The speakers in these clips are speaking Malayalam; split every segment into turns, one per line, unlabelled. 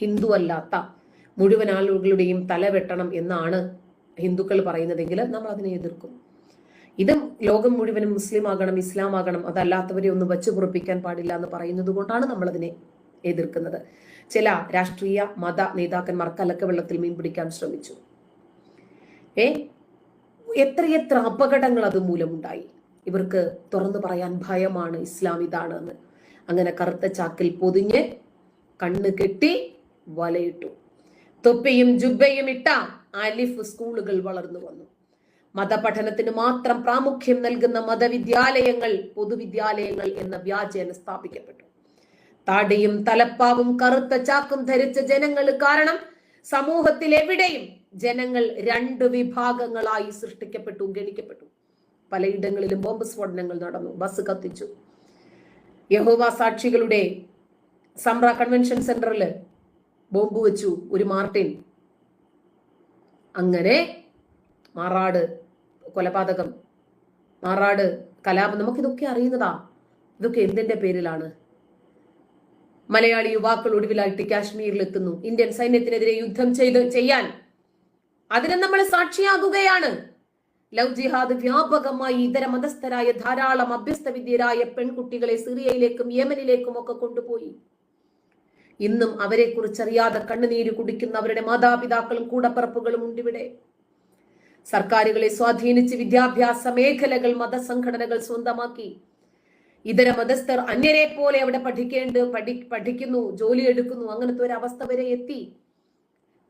ഹിന്ദു അല്ലാത്ത മുഴുവൻ ആളുകളുടെയും തല വെട്ടണം എന്നാണ് ഹിന്ദുക്കൾ പറയുന്നതെങ്കിൽ നമ്മൾ അതിനെ എതിർക്കും. ഇതും ലോകം മുഴുവനും മുസ്ലിം ആകണം ഇസ്ലാം ആകണം അതല്ലാത്തവരെ ഒന്ന് വച്ചു കുറിപ്പിക്കാൻ പാടില്ല എന്ന് പറയുന്നത് കൊണ്ടാണ് നമ്മൾ അതിനെ എതിർക്കുന്നത്. ചില രാഷ്ട്രീയ മത നേതാക്കന്മാർ കലക്ക വെള്ളത്തിൽ മീൻ പിടിക്കാൻ ശ്രമിച്ചു. ഏ? എത്രയെത്ര അപകടങ്ങൾ അതുമൂലമുണ്ടായി ഇവർക്ക് തുറന്നു പറയാൻ ഭയമാണ് ഇസ്ലാം ഇതാണ് എന്ന് അങ്ങനെ കറുത്ത ചാക്കിൽ പൊതിഞ്ഞ് കണ്ണ് കെട്ടി വലയിട്ടു. തൊപ്പിയും ജുബയും ഇട്ട അലിഫ് സ്കൂളുകൾ വളർന്നു വന്നു. മതപഠനത്തിന് മാത്രം പ്രാമുഖ്യം നൽകുന്ന മതവിദ്യാലയങ്ങൾ പൊതുവിദ്യാലയങ്ങൾ എന്ന വ്യാജേന സ്ഥാപിക്കപ്പെട്ടു. താടിയും തലപ്പാവും കറുത്ത ചാക്കും ധരിച്ച ജനങ്ങൾ കാരണം സമൂഹത്തിൽ എവിടെയും ജനങ്ങൾ രണ്ട് വിഭാഗങ്ങളായി സൃഷ്ടിക്കപ്പെട്ടു ഗണിക്കപ്പെട്ടു. പലയിടങ്ങളിലും ബോംബ് സ്ഫോടനങ്ങൾ നടന്നു ബസ് കത്തിച്ചു. യഹോവ സാക്ഷികളുടെ സംറ കൺവെൻഷൻ സെന്ററിൽ ബോംബ് വെച്ചു ഒരു മാർട്ടിൻ. അങ്ങനെ മാറാട് കൊലപാതകം. മാറാട് കലാപം. നമുക്കിതൊക്കെ അറിയുന്നതാ. ഇതൊക്കെ എന്തിന്റെ പേരിലാണ്? മലയാളി യുവാക്കൾ ഒടുവിലായിട്ട് കാശ്മീരിൽ എത്തുന്നു ഇന്ത്യൻ സൈന്യത്തിനെതിരെ യുദ്ധം ചെയ്ത് ചെയ്യാൻ. അതിന് നമ്മൾ സാക്ഷിയാകുകയാണ്. ലവ് ജിഹാദ് വ്യാപകമായി ഇതര മതസ്ഥരായ ധാരാളം അഭ്യസ്ത വിദ്യരായ പെൺകുട്ടികളെ സിറിയയിലേക്കും യമനിലേക്കും ഒക്കെ കൊണ്ടുപോയി. ഇന്നും അവരെ കുറിച്ചറിയാതെ കണ്ണുനീര് കുടിക്കുന്ന അവരുടെ മാതാപിതാക്കളും കൂടപ്പറപ്പുകളും ഉണ്ടിവിടെ. സർക്കാരുകളെ സ്വാധീനിച്ച് വിദ്യാഭ്യാസ മേഖലകൾ മതസംഘടനകൾ സ്വന്തമാക്കി. ഇതര മതസ്ഥർ അന്യരെ പോലെ അവിടെ പഠിക്കേണ്ട പഠി പഠിക്കുന്നു ജോലി എടുക്കുന്നു അങ്ങനത്തെ ഒരു അവസ്ഥ വരെ എത്തി.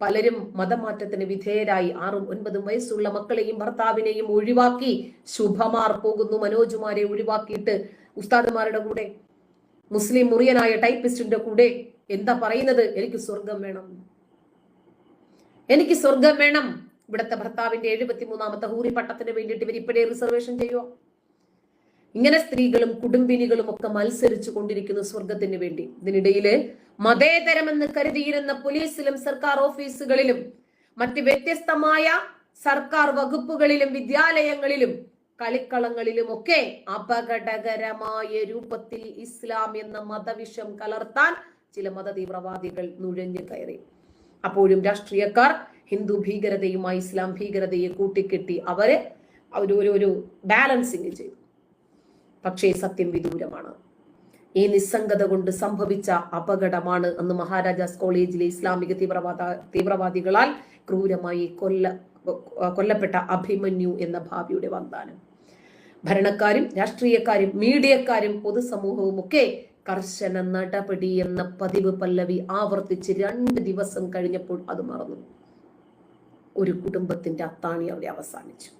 പലരും മതമാറ്റത്തിന് വിധേയരായി. ആറും ഒൻപതും വയസ്സുള്ള മക്കളെയും ഭർത്താവിനെയും ഒഴിവാക്കി ശുഭമാർ പോകുന്നു മനോജുമാരെ ഒഴിവാക്കിയിട്ട് ഉസ്താദുമാരുടെ കൂടെ. മുസ്ലിം മുറിയനായ ടൈപ്പിസ്റ്റിന്റെ കൂടെ. എന്താ പറയുന്നത്? എനിക്ക് സ്വർഗം വേണം. എനിക്ക് സ്വർഗം വേണം. ഇവിടുത്തെ ഭർത്താവിന്റെ എഴുപത്തി മൂന്നാമത്തെ ഹൂറി പട്ടത്തിന് വേണ്ടിയിട്ട് ഇവർ ഇപ്പോഴേ റിസർവേഷൻ ചെയ്യുമോ ഇങ്ങനെ സ്ത്രീകളും കുടുംബിനികളും ഒക്കെ മത്സരിച്ചു കൊണ്ടിരിക്കുന്നു സ്വർഗത്തിന് വേണ്ടി. ഇതിനിടയിൽ മതേതരമെന്ന് കരുതിയിരുന്ന പോലീസിലും സർക്കാർ ഓഫീസുകളിലും മറ്റ് വ്യത്യസ്തമായ സർക്കാർ വകുപ്പുകളിലും വിദ്യാലയങ്ങളിലും കളിക്കളങ്ങളിലും ഒക്കെ അപകടകരമായ രൂപത്തിൽ ഇസ്ലാം എന്ന മതവിഷം കലർത്താൻ ചില മത തീവ്രവാദികൾ നുഴഞ്ഞു കയറി. അപ്പോഴും രാഷ്ട്രീയക്കാർ ഹിന്ദു ഭീകരതയുമായി ഇസ്ലാം ഭീകരതയെ കൂട്ടിക്കെട്ടി അവരെ ഒരു ബാലൻസിങ് ചെയ്തു. പക്ഷേ സത്യം വിദൂരമാണ്. ഈ നിസ്സംഗത കൊണ്ട് സംഭവിച്ച അപകടമാണ് അന്ന് മഹാരാജാസ് കോളേജിലെ ഇസ്ലാമിക തീവ്രവാദ തീവ്രവാദികളാൽ ക്രൂരമായി കൊല്ല കൊല്ലപ്പെട്ട അഭിമന്യു എന്ന ഭാവിയുടെ വാഗ്ദാനം. ഭരണക്കാരും രാഷ്ട്രീയക്കാരും മീഡിയക്കാരും പൊതുസമൂഹവും ഒക്കെ കർശന നടപടി എന്ന പതിവ് പല്ലവി ആവർത്തിച്ച് രണ്ട് ദിവസം കഴിഞ്ഞപ്പോൾ അത് മറന്നു. ഒരു കുടുംബത്തിന്റെ അത്താണി അവിടെ അവസാനിച്ചു.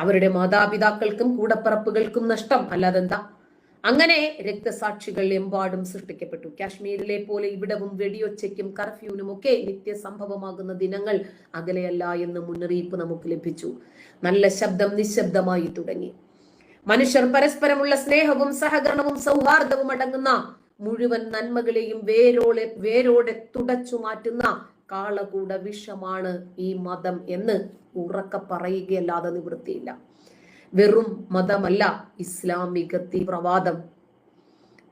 അവരുടെ മാതാപിതാക്കൾക്കും കൂടപ്പറപ്പുകൾക്കും നഷ്ടം. അല്ലാതെന്താ അങ്ങനെ രക്തസാക്ഷികൾ എമ്പാടും സൃഷ്ടിക്കപ്പെട്ടു. കാശ്മീരിലെ പോലെ ഇവിടവും വെടിയൊച്ചയ്ക്കും കർഫ്യൂവിനും ഒക്കെ നിത്യസംഭവമാകുന്ന ദിനങ്ങൾ അകലെയല്ല എന്ന് മുന്നറിയിപ്പ് നമുക്ക് ലഭിച്ചു. നല്ല ശബ്ദം നിശബ്ദമായി തുടങ്ങി. മനുഷ്യർ പരസ്പരമുള്ള സ്നേഹവും സഹകരണവും സൗഹാർദ്ദവും അടങ്ങുന്ന മുഴുവൻ നന്മകളെയും വേരോടെ വേരോടെ തുടച്ചു മാറ്റുന്ന കാളകൂട വിഷമാണ് ഈ മതം എന്ന് ഉറക്ക പറയുകയല്ലാതെ നിവൃത്തിയില്ല. വെറും മതമല്ല ഇസ്ലാമിക തീവ്രവാദം.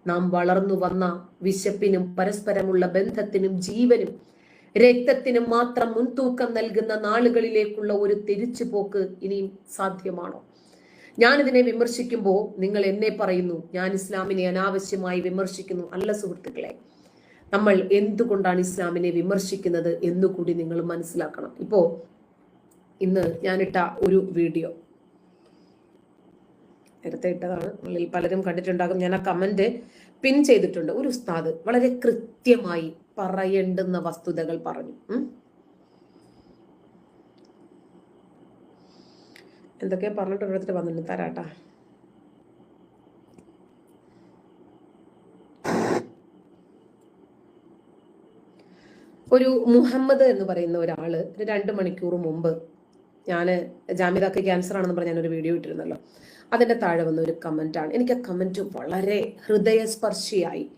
നാം വളർന്നു വന്ന വിശപ്പിനും പരസ്പരമുള്ള ബന്ധത്തിനും ജീവനും രക്തത്തിനും മാത്രം മുൻതൂക്കം നൽകുന്ന നാളുകളിലേക്കുള്ള ഒരു തിരിച്ചുപോക്ക് ഇനിയും സാധ്യമാണോ? ഞാനിതിനെ വിമർശിക്കുമ്പോൾ നിങ്ങൾ എന്നെ പറയുന്നു ഞാൻ ഇസ്ലാമിനെ അനാവശ്യമായി വിമർശിക്കുന്നു അല്ല സുഹൃത്തുക്കളെ. നമ്മൾ എന്തുകൊണ്ടാണ് ഇസ്ലാമിനെ വിമർശിക്കുന്നത് എന്നുകൂടി നിങ്ങൾ മനസ്സിലാക്കണം. ഇപ്പോ ഇന്ന് ഞാനിട്ട ഒരു വീഡിയോ. നേരത്തെ ഇട്ടതാണ് നിങ്ങളിൽ പലരും കണ്ടിട്ടുണ്ടാകും. ഞാൻ ആ കമന്റ് പിൻ ചെയ്തിട്ടുണ്ട്. ഒരു ഉസ്താദ് വളരെ കൃത്യമായി പറയേണ്ടുന്ന വസ്തുതകൾ പറഞ്ഞു. എന്തൊക്കെയാ പറഞ്ഞിട്ട് ഒരിടത്തിട്ട് വന്നിട്ടുണ്ട്. തരാട്ടാ. ഒരു മുഹമ്മദ് എന്ന് പറയുന്ന ഒരാൾ ഒരു രണ്ട് മണിക്കൂർ മുമ്പ് ഞാൻ ജാമ്യതാക്ക് ക്യാൻസർ ആണെന്ന് പറഞ്ഞ ഞാനൊരു വീഡിയോ ഇട്ടിരുന്നല്ലോ. അതിന്റെ താഴെ വന്ന ഒരു കമന്റ് ആണ് എനിക്ക് ആ കമന്റ് വളരെ ഹൃദയസ്പർശിയായി.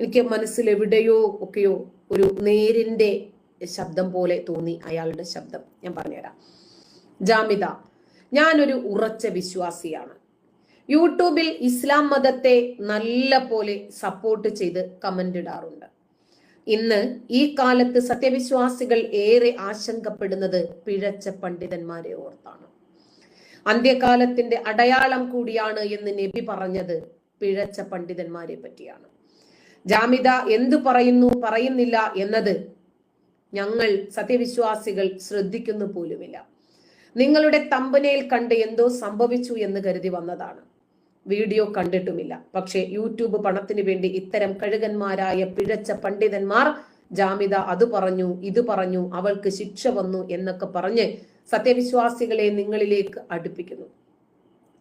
എനിക്ക് മനസ്സിൽ എവിടെയോ ഒക്കെയോ ഒരു നേരിന്റെ ശബ്ദം പോലെ തോന്നി അയാളുടെ ശബ്ദം. ഞാൻ പറഞ്ഞുതരാം. ജാമിത ഞാനൊരു ഉറച്ച വിശ്വാസിയാണ്. യൂട്യൂബിൽ ഇസ്ലാം മതത്തെ നല്ല പോലെ സപ്പോർട്ട് ചെയ്ത് കമന്റ് ഇടാറുണ്ട്. ഇന്ന് ഈ കാലത്ത് സത്യവിശ്വാസികൾ ഏറെ ആശങ്കപ്പെടുന്നത് പിഴച്ച പണ്ഡിതന്മാരെ ഓർത്താണ്. അന്ത്യകാലത്തിന്റെ അടയാളം കൂടിയാണ് എന്ന് നബി പറഞ്ഞത് പിഴച്ച പണ്ഡിതന്മാരെ പറ്റിയാണ്. ജാമിത എന്തു പറയുന്നു പറയുന്നില്ല എന്നത് ഞങ്ങൾ സത്യവിശ്വാസികൾ ശ്രദ്ധിക്കുന്നു പോലുമില്ല. നിങ്ങളുടെ തമ്പനയിൽ കണ്ട് എന്തോ സംഭവിച്ചു എന്ന് കരുതി വന്നതാണ്. വീഡിയോ കണ്ടിട്ടുമില്ല. പക്ഷേ യൂട്യൂബ് പണത്തിന് വേണ്ടി ഇത്തരം കഴുകന്മാരായ പിഴച്ച പണ്ഡിതന്മാർ ജാമിത അത് പറഞ്ഞു ഇത് പറഞ്ഞു അവൾക്ക് ശിക്ഷ വന്നു എന്നൊക്കെ പറഞ്ഞ് സത്യവിശ്വാസികളെ നിങ്ങളിലേക്ക് അടുപ്പിക്കുന്നു.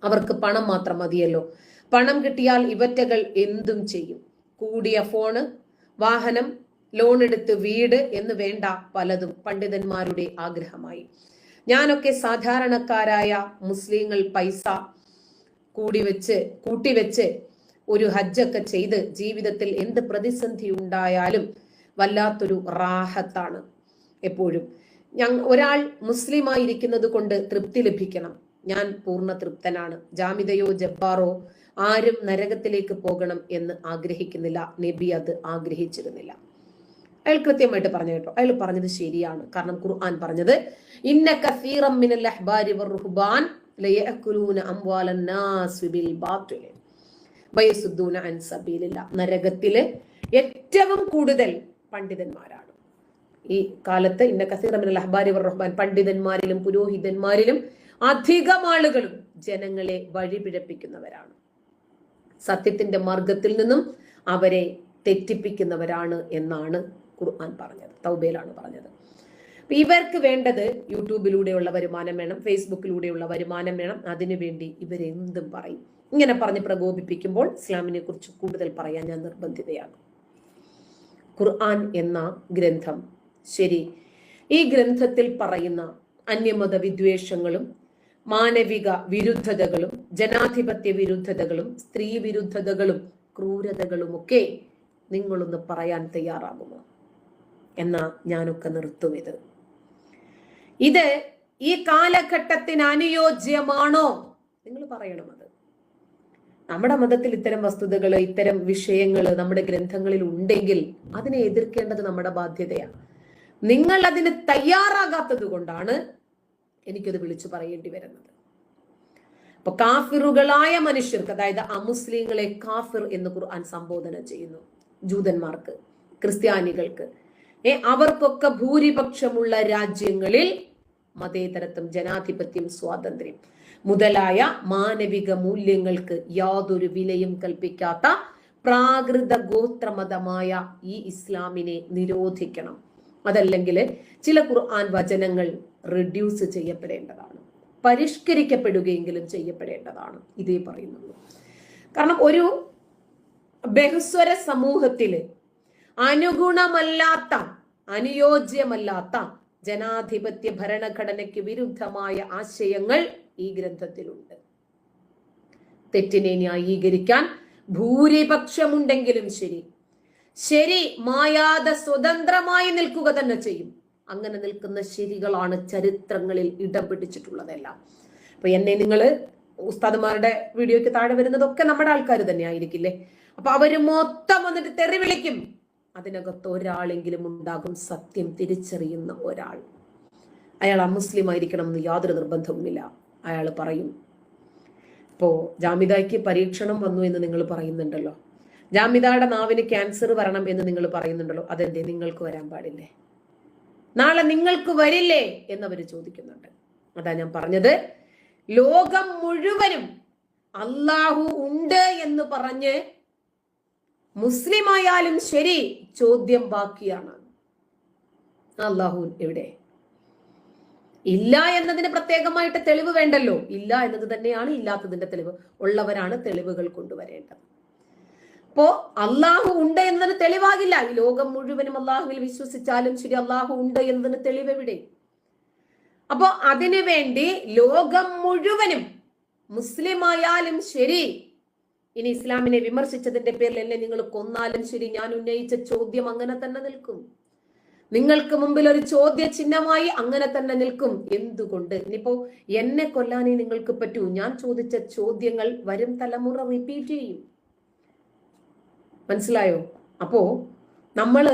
അവർക്ക് പണം മാത്രം മതിയല്ലോ. പണം കിട്ടിയാൽ ഇവറ്റകൾ എന്തും ചെയ്യും. കൂടിയ ഫോണ് വാഹനം ലോൺ എടുത്ത് വീട് എന്ന് വേണ്ട പലതും പണ്ഡിതന്മാരുടെ ആഗ്രഹമായി. ഞാനൊക്കെ സാധാരണക്കാരായ മുസ്ലിങ്ങൾ പൈസ കൂടി വെച്ച് കൂട്ടിവെച്ച് ഒരു ഹജ്ജൊക്കെ ചെയ്ത് ജീവിതത്തിൽ എന്ത് പ്രതിസന്ധി ഉണ്ടായാലും വല്ലാത്തൊരു റാഹത്താണ് എപ്പോഴും. ഞങ്ങ ഒരാൾ മുസ്ലിമായിരിക്കുന്നത് കൊണ്ട് തൃപ്തി ലഭിക്കണം. ഞാൻ പൂർണ തൃപ്തനാണ്. ജാമിതയോ ജബ്ബാറോ ആരും നരകത്തിലേക്ക് പോകണം എന്ന് ആഗ്രഹിക്കുന്നില്ല. നബി അത് ആഗ്രഹിച്ചിരുന്നില്ല. അയാൾ കൃത്യമായിട്ട് പറഞ്ഞു കേട്ടോ. അയാൾ പറഞ്ഞത് ശരിയാണ്. കാരണം ഖുർആൻ പറഞ്ഞത് ഇന്ന കസീറം മിനൽ അഹ്ബാരി ബിൽ അൻ ഏറ്റവും കൂടുതൽ പണ്ഡിതന്മാരാണ്. ഈ കാലത്ത് ഇന്ന കസീറ മിനൽ അഹ്ബാരി റഹ്ബാൻ പണ്ഡിതന്മാരിലും പുരോഹിതന്മാരിലും അധികം ആളുകളും ജനങ്ങളെ വഴിപിഴപ്പിക്കുന്നവരാണ്. സത്യത്തിന്റെ മാർഗത്തിൽ നിന്നും അവരെ തെറ്റിപ്പിക്കുന്നവരാണ് എന്നാണ് ഖുർആൻ പറഞ്ഞത് തൗബയിലാണ് പറഞ്ഞത്. അപ്പൊ ഇവർക്ക് വേണ്ടത് യൂട്യൂബിലൂടെയുള്ള വരുമാനം വേണം ഫേസ്ബുക്കിലൂടെയുള്ള വരുമാനം വേണം. അതിനുവേണ്ടി ഇവരെന്തും പറയും. ഇങ്ങനെ പറഞ്ഞ് പ്രകോപിപ്പിക്കുമ്പോൾ ഇസ്ലാമിനെ കുറിച്ച് കൂടുതൽ പറയാൻ ഞാൻ നിർബന്ധിതയാകും ഖുർആൻ എന്ന ഗ്രന്ഥം ശരി ഈ ഗ്രന്ഥത്തിൽ പറയുന്ന അന്യമത വിദ്വേഷങ്ങളും മാനവിക വിരുദ്ധതകളും ജനാധിപത്യ വിരുദ്ധതകളും സ്ത്രീ വിരുദ്ധതകളും ക്രൂരതകളുമൊക്കെ നിങ്ങളൊന്ന് പറയാൻ തയ്യാറാകുമോ? എന്നാ ഞാനൊക്കെ നിർത്തും ഇത് ഇത് ഈ കാലഘട്ടത്തിന് അനുയോജ്യമാണോ? നിങ്ങൾ പറയണം അത്. നമ്മുടെ മതത്തിൽ ഇത്തരം വസ്തുതകൾ ഇത്തരം വിഷയങ്ങൾ നമ്മുടെ ഗ്രന്ഥങ്ങളിൽ ഉണ്ടെങ്കിൽ അതിനെ എതിർക്കേണ്ടത് നമ്മുടെ ബാധ്യതയാണ്. നിങ്ങൾ അതിന് തയ്യാറാകാത്തത് കൊണ്ടാണ് എനിക്കത് വിളിച്ചു പറയേണ്ടി വരുന്നത്. അപ്പൊ കാഫിറുകളായ മനുഷ്യർക്ക് അതായത് അമുസ്ലിങ്ങളെ കാഫിർ എന്ന് ഖുർആൻ സംബോധന ചെയ്യുന്നു. ജൂതന്മാർക്ക് ക്രിസ്ത്യാനികൾക്ക് അവർക്കൊക്കെ ഭൂരിപക്ഷമുള്ള രാജ്യങ്ങളിൽ മതേതരത്വം ജനാധിപത്യം സ്വാതന്ത്ര്യം. മുതലായ മാനവിക മൂല്യങ്ങൾക്ക് യാതൊരു വിലയും കൽപ്പിക്കാത്ത പ്രാകൃത ഗോത്രമതമായ ഈ ഇസ്ലാമിനെ നിരോധിക്കണം. അതല്ലെങ്കിൽ ചില ഖുർആൻ വചനങ്ങൾ റിഡ്യൂസ് ചെയ്യപ്പെടേണ്ടതാണ്. പരിഷ്കരിക്കപ്പെടുകയെങ്കിലും ചെയ്യപ്പെടേണ്ടതാണ്. ഇതേ പറയുന്നുള്ളൂ. കാരണം ഒരു ബഹുസ്വര സമൂഹത്തിൽ അനുഗുണമല്ലാത്ത അനുയോജ്യമല്ലാത്ത ജനാധിപത്യ ഭരണഘടനയ്ക്ക് വിരുദ്ധമായ ആശയങ്ങൾ ഈ ഗ്രന്ഥത്തിലുണ്ട്. തെറ്റിനെ ന്യായീകരിക്കാൻ ഭൂരിപക്ഷമുണ്ടെങ്കിലും ശരി. ശരി മായാതെ സ്വതന്ത്രമായി നിൽക്കുക തന്നെ ചെയ്യും. അങ്ങനെ നിൽക്കുന്ന ശരികളാണ് ചരിത്രങ്ങളിൽ ഇടം പിടിച്ചിട്ടുള്ളതെല്ലാം അപ്പൊ എന്നെ നിങ്ങൾ ഉസ്താദുമാരുടെ വീഡിയോയ്ക്ക് താഴെ വരുന്നതൊക്കെ നമ്മുടെ ആൾക്കാർ തന്നെ ആയിരിക്കില്ലേ അപ്പൊ അവർ മൊത്തം വന്നിട്ട് തെറി വിളിക്കും. അതിനകത്ത് ഒരാളെങ്കിലും ഉണ്ടാകും സത്യം തിരിച്ചറിയുന്ന ഒരാൾ. അയാൾ അമുസ്ലിം ആയിരിക്കണം എന്ന് യാതൊരു നിർബന്ധവുമില്ല. അയാൾ പറയും ഇപ്പോ ജാമിതയ്ക്ക് പരീക്ഷണം വന്നു എന്ന് നിങ്ങൾ പറയുന്നുണ്ടല്ലോ. ജാമിതയുടെ നാവിന് ക്യാൻസർ വരണം എന്ന് നിങ്ങൾ പറയുന്നുണ്ടല്ലോ. അതെന്തേ നിങ്ങൾക്ക് വരാൻ പാടില്ലേ? നാളെ നിങ്ങൾക്ക് വരില്ലേ? എന്നവർ ചോദിക്കുന്നുണ്ട്. അതാ ഞാൻ പറഞ്ഞത്. ലോകം മുഴുവനും അള്ളാഹു ഉണ്ട് എന്ന് പറഞ്ഞ് മുസ്ലിം ആയാലും ശരി ചോദ്യം ബാക്കിയാണ്. അള്ളാഹു എവിടെ? ഇല്ല എന്നതിന് പ്രത്യേകമായിട്ട് തെളിവ് വേണ്ടല്ലോ. ഇല്ല എന്നത് തന്നെയാണ് ഇല്ലാത്തതിന്റെ തെളിവ്. ഉള്ളവരാണ് തെളിവുകൾ കൊണ്ടുവരേണ്ടത്. അപ്പോ അള്ളാഹു ഉണ്ട് എന്നതിന് തെളിവാകില്ല. ഈ ലോകം മുഴുവനും അള്ളാഹുവിൽ വിശ്വസിച്ചാലും ശരി അള്ളാഹു ഉണ്ട് എന്നതിന് തെളിവ് എവിടെ അപ്പോ അതിനു വേണ്ടി ലോകം മുഴുവനും മുസ്ലിം ആയാലും ശരി ഇനി ഇസ്ലാമിനെ വിമർശിച്ചതിന്റെ പേരിൽ എന്നെ നിങ്ങൾ കൊന്നാലും ശരി ഞാൻ ഉന്നയിച്ച ചോദ്യം അങ്ങനെ തന്നെ നിൽക്കും. നിങ്ങൾക്ക് മുമ്പിൽ ഒരു ചോദ്യ ചിഹ്നമായി അങ്ങനെ തന്നെ നിൽക്കും. എന്തുകൊണ്ട്? ഇനിയിപ്പോ എന്നെ കൊല്ലാനേ നിങ്ങൾക്ക് പറ്റൂ. ഞാൻ ചോദിച്ച ചോദ്യങ്ങൾ വരും തലമുറ റിപ്പീറ്റ് ചെയ്യും. മനസ്സിലായോ? അപ്പോ നമ്മൾ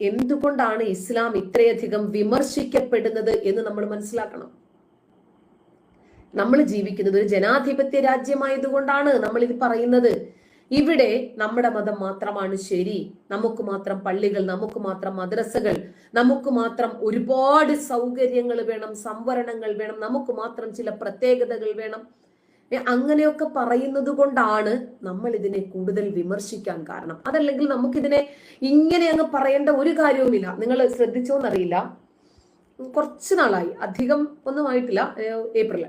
എന്തുകൊണ്ടാണ് ഇസ്ലാം ഇത്രയധികം വിമർശിക്കപ്പെടുന്നത് എന്ന് നമ്മൾ മനസ്സിലാക്കണം. നമ്മൾ ജീവിക്കുന്നത് ഒരു ജനാധിപത്യ രാജ്യമായതുകൊണ്ടാണ് നമ്മൾ ഇത് പറയുന്നത്. ഇവിടെ നമ്മുടെ മതം മാത്രമാണ് ശരി. നമുക്ക് മാത്രം പള്ളികൾ നമുക്ക് മാത്രം മദ്രസകൾ നമുക്ക് മാത്രം ഒരുപാട് സൗകര്യങ്ങൾ വേണം സംവരണങ്ങൾ വേണം നമുക്ക് മാത്രം ചില പ്രത്യേകതകൾ വേണം. അങ്ങനെയൊക്കെ പറയുന്നത് കൊണ്ടാണ് നമ്മൾ ഇതിനെ കൂടുതൽ വിമർശിക്കാൻ കാരണം. അതല്ലെങ്കിൽ നമുക്കിതിനെ ഇങ്ങനെ അങ്ങ് പറയേണ്ട ഒരു കാര്യവുമില്ല. നിങ്ങൾ ശ്രദ്ധിച്ചോന്നറിയില്ല. കുറച്ച് നാളായി. അധികം ഒന്നും ആയിട്ടില്ല. ഏ, ഏപ്രിൽ.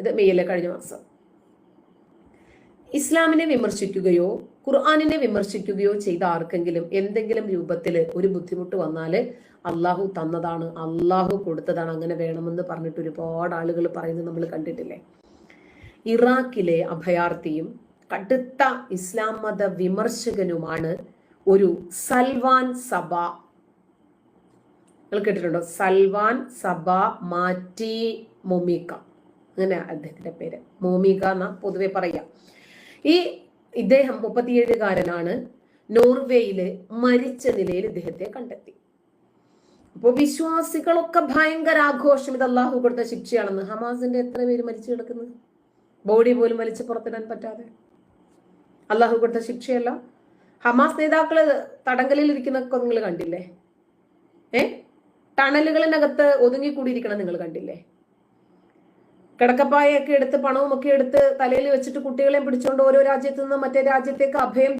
ഇത് മെയ്യിലെ കഴിഞ്ഞ മാസം. ഇസ്ലാമിനെ വിമർശിക്കുകയോ ഖുർആാനിനെ വിമർശിക്കുകയോ ചെയ്ത ആർക്കെങ്കിലും എന്തെങ്കിലും രൂപത്തിൽ ഒരു ബുദ്ധിമുട്ട് വന്നാൽ അള്ളാഹു തന്നതാണ് അള്ളാഹു കൊടുത്തതാണ് അങ്ങനെ വേണമെന്ന് പറഞ്ഞിട്ട് ഒരുപാട് ആളുകൾ പറയുന്നത് നമ്മൾ കണ്ടിട്ടില്ലേ? ഇറാഖിലെ അഭയാർത്ഥിയും കടുത്ത ഇസ്ലാം മത വിമർശകനുമാണ് ഒരു സൽവാൻ സഭ. നിങ്ങൾ കേട്ടിട്ടുണ്ടോ? സൽവാൻ സഭ മാറ്റി മൊമീക്ക. അങ്ങനെ അദ്ദേഹത്തിന്റെ പേര്. മോമിക എന്ന പൊതുവെ പറയാം. ഈ ഇദ്ദേഹം മുപ്പത്തിയേഴുകാരനാണ്. നോർവേയിൽ മരിച്ച നിലയിൽ ഇദ്ദേഹത്തെ കണ്ടെത്തി. അപ്പോൾ വിശ്വാസികളൊക്കെ ഭയങ്കര ആഘോഷം. ഇത് അള്ളാഹു കൊടുത്ത ശിക്ഷയാണെന്ന്. ഹമാസിന്റെ എത്ര പേര് മരിച്ചു കിടക്കുന്നത് ബോഡി പോലും വലിച്ചു പുറത്തിടാൻ പറ്റാതെ. അള്ളാഹു കൊടുത്ത ശിക്ഷയല്ല. ഹമാസ് നേതാക്കൾ തടങ്കലിൽ ഇരിക്കുന്നൊക്കെ നിങ്ങൾ കണ്ടില്ലേ? ഏ? ടണലുകളിനകത്ത് ഒതുങ്ങിക്കൂടിയിരിക്കണം നിങ്ങൾ കണ്ടില്ലേ? കിടക്കപ്പായൊക്കെ എടുത്ത് പണവും ഒക്കെ എടുത്ത് തലയിൽ വെച്ചിട്ട് കുട്ടികളെയും പിടിച്ചുകൊണ്ട് ഓരോ രാജ്യത്തു നിന്ന് മറ്റേ രാജ്യത്തേക്ക് അഭയം